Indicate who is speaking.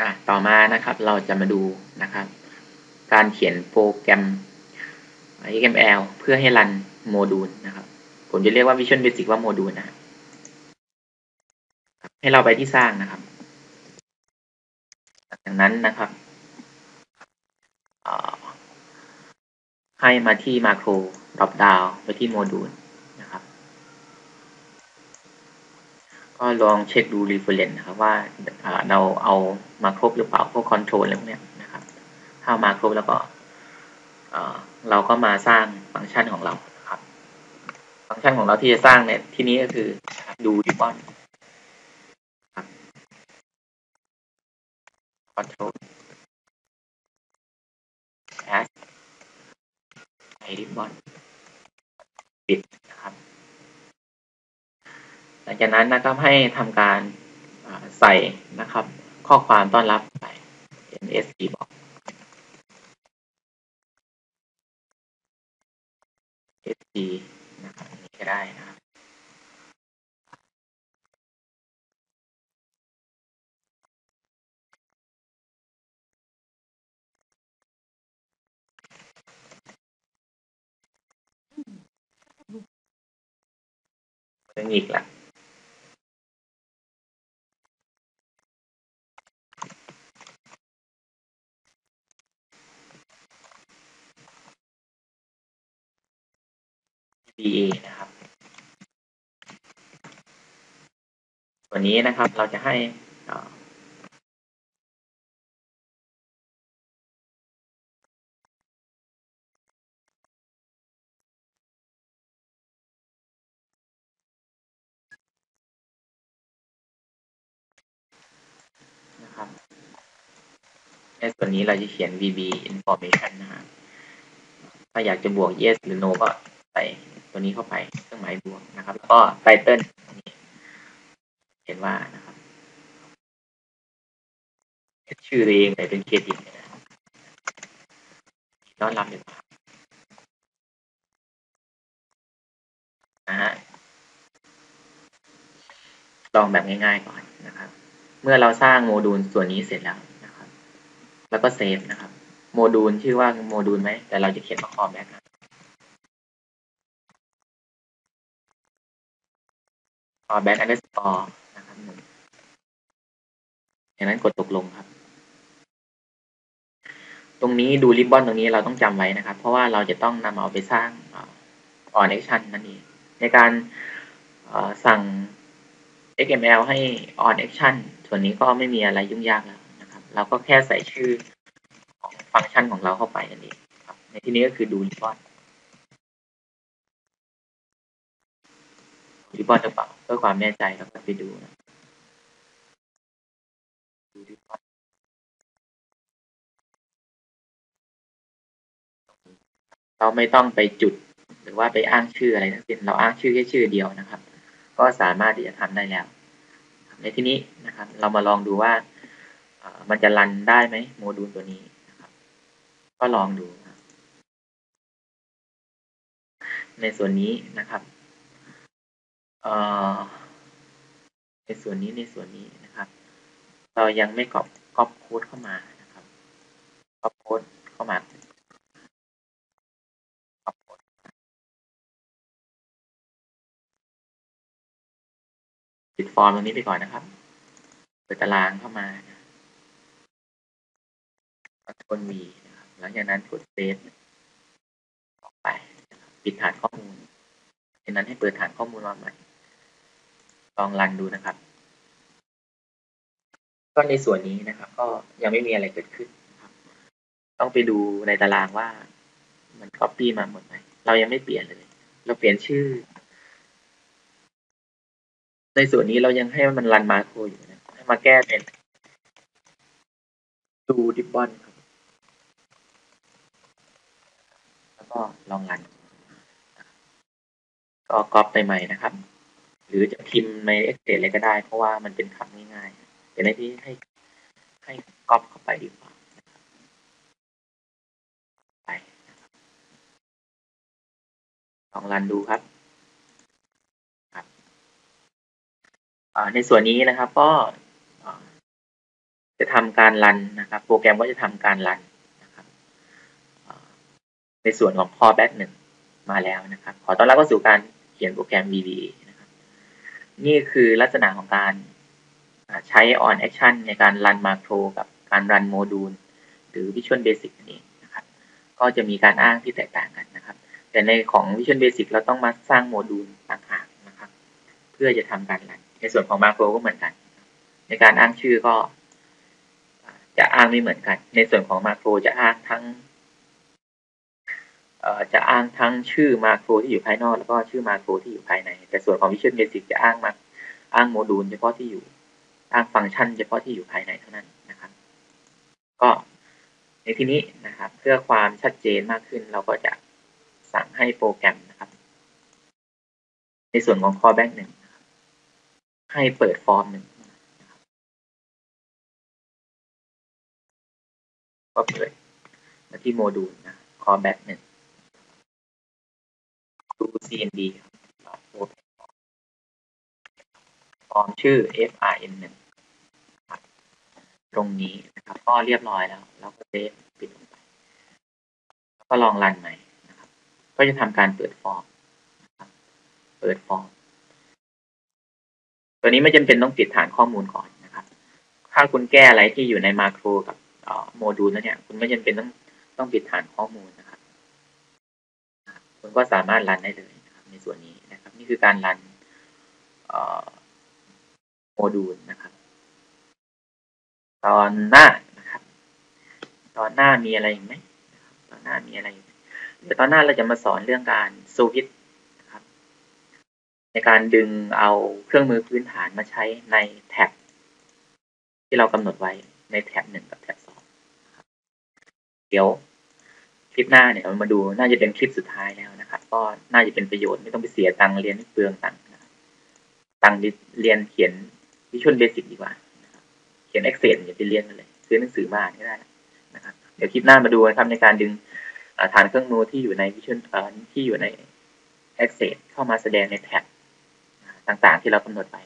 Speaker 1: อะต่อมานะครับเราจะมาดูนะครับ การเขียนโปรแกรม XML เพื่อให้รันโมดูลนะครับ ผมจะเรียกว่า Visual Basic ว่าโมดูลนะครับให้เราไปที่สร้างนะครับ จากนั้นนะครับให้มาที่มาโคร drop down ไปที่โมดูลนะครับ ก็ลองเช็คดู reference นะครับว่าเราเอามาครบหรือเปล่าพวก control อะไรพวกนี้นะครับ ถ้ามาครบแล้วก็เราก็มาสร้างฟังก์ชันของเราครับฟังก์ชันของเราที่จะสร้างเนี่ยที่นี้ก็คือดูดิบอนครับ control as ไอริบอนปิดนะครับ ลังจากนั้นนะครับให้ทำการใส่นะครับ ข้อความต้อนรับไป MSG บอก SG นะครับนี้ก็ได้นะครับจะหงิกละ BA นะครับ ส่วนนี้นะครับเราจะให้นะครับในส่วนนี้เราจะเขียน VB information นะครับถ้าอยากจะบวก yes หรือ no ก็ใส่ ตัวนี้เข้าไปเครื่องหมายบวกนะครับ แล้วก็ไตเติลเห็นว่านะครับชื่อเองใส่เป็นเครดิตต้อนรับดีกว่านะฮะลองแบบง่ายๆก่อนนะครับ เมื่อเราสร้างโมดูลส่วนนี้เสร็จแล้วนะครับ แล้วก็เซฟนะครับ โมดูลชื่อว่าโมดูลไหมแต่เราจะเขียนว่าคอแบ็กนะ callback underscore นะครับหนึ่งจากนั้นกดตกลงครับ ตรงนี้ดูริบบอนตรงนี้เราต้องจำไว้นะครับ เพราะว่าเราจะต้องนำเอาไปสร้าง on action นั่นเองในการสั่ง XML ให้ on action ส่วนนี้ก็ไม่มีอะไรยุ่งยากแล้วนะครับ เราก็แค่ใส่ชื่อของฟังก์ชันของเราเข้าไปนั่นเองครับ ในที่นี้ก็คือดูริบบอนริบบอนหรือเปล่า พื่อความแน่ใจเราก็ไปดูนะดูริบบอนเราไม่ต้องไปจุด หรือว่าไปอ้างชื่ออะไรทั้งสิ้นเราอ้างชื่อแค่ชื่อเดียวนะครับ ก็สามารถที่จะทำได้แล้ว ในที่นี้นะครับ เรามาลองดูว่ามันจะรันได้ไหมโมดูลตัวนี้นะครับ ก็ลองดู ในส่วนนี้นะครับ ในส่วนนี้ในส่วนนี้นะครับ เรายังไม่กรอบก๊อปโค้ดเข้ามานะครับก๊อปโค้ดเข้ามาปิดฟอร์มตรงนี้ไปก่อนนะครับ เปิดตารางเข้ามาคอนมีนะครับ หลังจากนั้นกดเซฟออกไป ปิดฐานข้อมูลจากนั้นให้เปิดฐานข้อมูลมาใหม่ ลองรันดูนะครับ ก็ในส่วนนี้นะครับ ก็ยังไม่มีอะไรเกิดขึ้นต้องไปดูในตารางว่ามัน copy มาหมดไหม เรายังไม่เปลี่ยนเลย เราเปลี่ยนชื่อ ในส่วนนี้เรายังให้มันรันมาโครอยู่นะ ให้มาแก้เป็นดูดิบบอนครับ แล้วก็ลองรัน ก็ก๊อปไปใหม่นะครับ หรือจะพิมพ์ใน Excel อะไรก็ได้ เพราะว่ามันเป็นคำง่ายๆแต่ในที่ให้ให้ก๊อปเข้าไปดีกว่าไปลองรันดูครับครับในส่วนนี้นะครับก็จะทำการรันนะครับ โปรแกรมก็จะทำการรันนะครับในส่วนของ callback หนึ่งมาแล้วนะครับ ขอต้อนรับเข้าสู่การเขียนโปรแกรม VBA นี่คือลักษณะของการใช้ on action ในการรันมาโครกับการรันโมดูล หรือ Visual Basic นั่นเองนะครับ ก็จะมีการอ้างที่แตกต่างกันนะครับ แต่ในของ Visual Basic เราต้องมาสร้างโมดูลต่างหากนะครับ เพื่อจะทำการรัน ในส่วนของมาโครก็เหมือนกัน ในการอ้างชื่อก็จะอ้างไม่เหมือนกัน ในส่วนของมาโครจะอ้างทั้ง จะอ้างทั้งชื่อมาโครที่อยู่ภายนอก แล้วก็ชื่อมาโครที่อยู่ภายใน แต่ส่วนของ Visual Basic จะอ้างมาอ้างโมดูลเฉพาะที่อยู่อ้างฟังก์ชันเฉพาะที่อยู่ภายในเท่านั้นนะครับ ก็ในที่นี้นะครับเพื่อความชัดเจนมากขึ้นเราก็จะสั่งให้โปรแกรมนะครับ ในส่วนของ callback หนึ่งให้เปิดฟอร์มหนึ่งก็เปิดมาที่โมดูลนะ callback หนึ่ง ดู cnd ฟอร์มชื่อ fin หนึ่งตรงนี้นะครับก็เรียบร้อยแล้วเราก็เซฟปิดลงไปแล้วก็ลองรันใหม่นะครับ ก็จะทำการเปิดฟอร์มเปิดฟอร์ม ตัวนี้ไม่จำเป็นต้องปิดฐานข้อมูลก่อนนะครับ ถ้าคุณแก้อะไรที่อยู่ในมาโครกับโมดูลแล้วเนี่ย คุณไม่จำเป็นต้องต้องปิดฐานข้อมูล คุณก็สามารถรันได้เลยนะครับในส่วนนี้นะครับ นี่คือการรันโมดูลนะครับ ตอนหน้านะครับ ตอนหน้ามีอะไรไหมตอนหน้ามีอะไรเดี๋ยวตอนหน้าเราจะมาสอนเรื่องการสวิตนะครับ ในการดึงเอาเครื่องมือพื้นฐานมาใช้ในแท็บที่เรากำหนดไว้ในแท็บหนึ่งกับแท็บสองเดี๋ยว ลิปหน้าเนี่ยเรามาดูน่าจะเป็นคลิปสุดท้ายแล้วนะครับ ก็น่าจะเป็นประโยชน์ไม่ต้องไปเสียตังค์เรียนเปลืองตังค์ตังค์เรียนเขียนวิชวลเบสิกดีกว่า เขียน Access อย่าไปเรียนกันเลยซื้อหนังสือมาก็ได้นะครับ เดี๋ยวคลิปหน้ามาดูนะครับในการดึงฐานเครื่องมือที่อยู่ในวิชวลที่อยู่ใน Access เข้ามาแสดงในแท็บต่างๆที่เรากำหนดไป